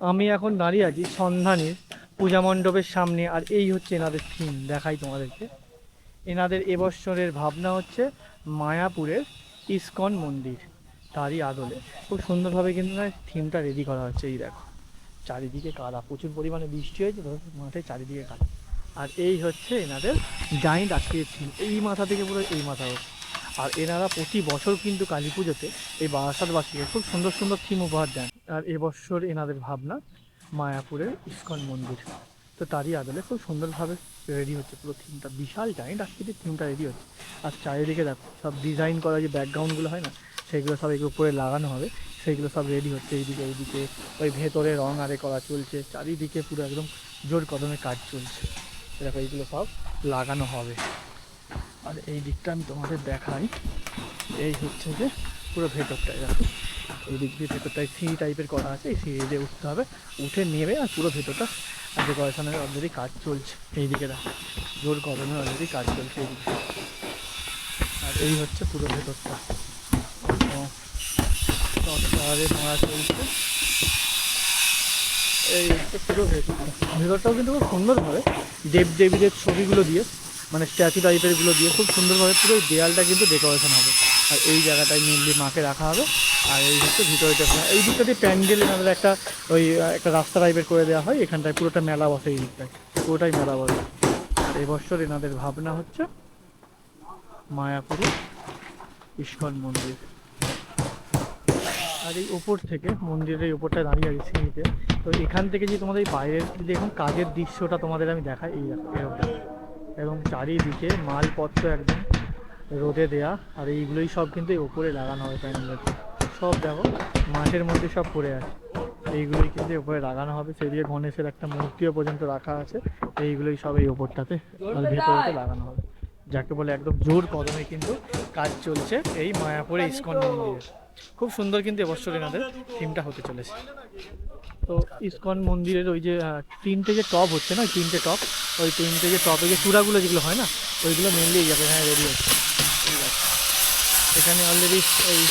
আমি এখন দাঁড়িয়ে আছি সন্ধানীর পূজা মণ্ডপের সামনে, আর এই হচ্ছে এনাদের থিম দেখাই তোমাদেরকে। এনাদের এবছরের ভাবনা হচ্ছে মায়াপুরের ইস্কন মন্দির, তারই আদলে। খুব সুন্দরভাবে কিন্তু থিমটা রেডি করা হচ্ছে, এই দেখো। চারিদিকে কাদা, প্রচুর পরিমাণে বৃষ্টি হয়েছে তো মাঠে চারিদিকে কাদা। আর এই হচ্ছে এনাদের জাইন্ট আজকের থিম এই মাথা থেকে পুরো এই মাথা হচ্ছে আর এনারা প্রতি বছর কিন্তু কালী পুজোতে এই বারাসাতবাসীকে খুব সুন্দর সুন্দর থিম উপহার দেন। আর এবছর এনাদের ভাবনা মায়াপুরের ইস্কন মন্দির। তো তারই আদলে খুব সুন্দরভাবে রেডি হচ্ছে, পুরো থিমটা বিশাল জাইন্ট আকৃতির থিমটা রেডি হচ্ছে। আর চারিদিকে দেখো, সব ডিজাইন করা যে ব্যাকগ্রাউন্ডগুলো হয় না, সেগুলো সব এগুলো উপরে লাগানো হবে সেইগুলো সব রেডি হচ্ছে এইদিকে এইদিকে। ওই ভেতরে রং আরে করা চলছে, চারিদিকে পুরো একদম জোর কদমে কাজ চলছে। দেখো এইগুলো সব লাগানো হবে। আর এই দিকটা আমি তোমাদের দেখাই, এই হচ্ছে যে পুরো ভেতরটাই দেখো। এই দিক দিয়ে ভেতরটায় সিঁড়ি টাইপের করা আছে এই সিঁড়ি দিয়ে উঠতে হবে। উঠে নেমে আর পুরো ভেতরটা ডেকোরেশনের অলরেডি কাজ চলছে। এই দিকে দেখো জোর কদমে অলরেডি কাজ চলছে এইদিকে। আর এই হচ্ছে পুরো ভেতরটা। মারা চলছে। এই পুরো ভেতরটা। ভেতরটাও কিন্তু খুব সুন্দরভাবে দেব দেবীদের ছবিগুলো দিয়ে মানে স্ট্যাচু টাইপেরগুলো দিয়ে খুব সুন্দরভাবে পুরো দেয়ালটা কিন্তু ডেকোরেশন হবে। আর এই জায়গাটায় মেনলি মাকে রাখা হবে। আর এই হচ্ছে ভিতরেটা এই দিকটা দিয়ে প্যান্ডেল আমাদের একটা ওই, একটা রাস্তা টাইপের করে দেওয়া হয়। এখানটায় পুরোটা মেলা বসে এই দিকটায়। পুরোটাই মেলা বসে। আর এবছর এনাদের ভাবনা হচ্ছে মায়াপুরে ইস্কন মন্দির। আর এই ওপর থেকে, মন্দিরের এই ওপরটা দাঁড়িয়ে আছে সিঁড়িতে তো এখান থেকে যে তোমাদের বাইরের যে এখন কাজের দৃশ্যটা তোমাদের আমি দেখাই, এই এরকম। এবং চারিদিকে মালপত্র একদম রোদে দেয়া আর এইগুলোই সব কিন্তু এই ওপরে লাগানো হবে প্যান্ডেলের সব দেখো মাঠের মধ্যে সব পড়ে আছে। এইগুলোই কিন্তু ওপরে লাগানো হবে। সেদিকে গণেশের একটা মূর্তিও পর্যন্ত রাখা আছে। এইগুলোই সব এই ওপরটাতে আর ভেতরেতে লাগানো হবে। যাকে বলে একদম জোর কদমে কিন্তু কাজ চলছে এই মায়াপুরে ইস্কন মন্দিরে। খুব সুন্দর কিন্তু এবছর এনাদের থিমটা হতে চলেছে। তো ইস্কন মন্দিরের ওই যে তিনটে যে টপ হচ্ছে না তিনটে টপ ওই তিনটে যে টপে যে চূড়াগুলো যেগুলো হয় না ওইগুলো মেনলি এই যাবে হ্যাঁ রেডি হচ্ছে ঠিক আছে এখানে অলরেডি এই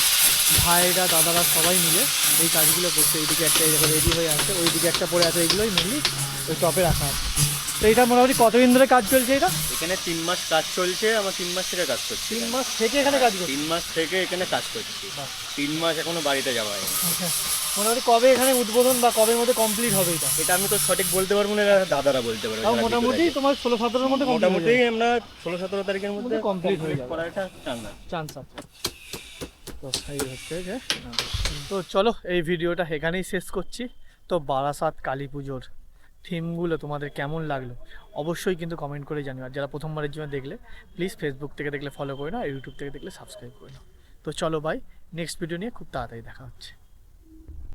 ভাইরা, দাদারা সবাই মিলে এই কাজগুলো করছে। এইদিকে একটা রেডি হয়ে আছে। ওইদিকে একটা পড়ে আছে। এইগুলোই মেনলি ওই টপে রাখা আছে। তো এটা মোটামুটি কতদিন ধরে কাজ চলছে এটা? এখানে তিন মাস কাজ চলছে আমার তিন মাস থেকে কাজ করছি। তিন মাস থেকে এখানে কাজ করছে? তিন মাস থেকে এখানে কাজ করছি। তিন মাস এখনও বাড়িতে যাওয়া হয়নি। আচ্ছা। মোটামুটি কবে এখানে উদ্বোধন বা কবের মধ্যে কমপ্লিট হবে এটা? এটা আমি তো সঠিক বলতে পারব না দাদারা বলতে পারবে। মোটামুটি তোমার ষোলো সতেরোর মধ্যে মোটামুটি আমরা ষোলো সতেরো তারিখের মধ্যে complete হয়ে যাবে। করার একটা চান্স আছে। তো চলো এই ভিডিওটা এখানেই শেষ করছি। তো বারাসাত কালী পুজোর থিমগুলো তোমাদের কেমন লাগল, অবশ্যই কিন্তু কমেন্ট করে জানিও। আর যারা প্রথমবারের জন্য দেখলে প্লিজ ফেসবুক থেকে দেখলে ফলো করে নাও, আর ইউটিউব থেকে দেখলে সাবস্ক্রাইব করে নাও। তো চলো ভাই নেক্সট ভিডিও নিয়ে খুব তাড়াতাড়ি দেখা হচ্ছে।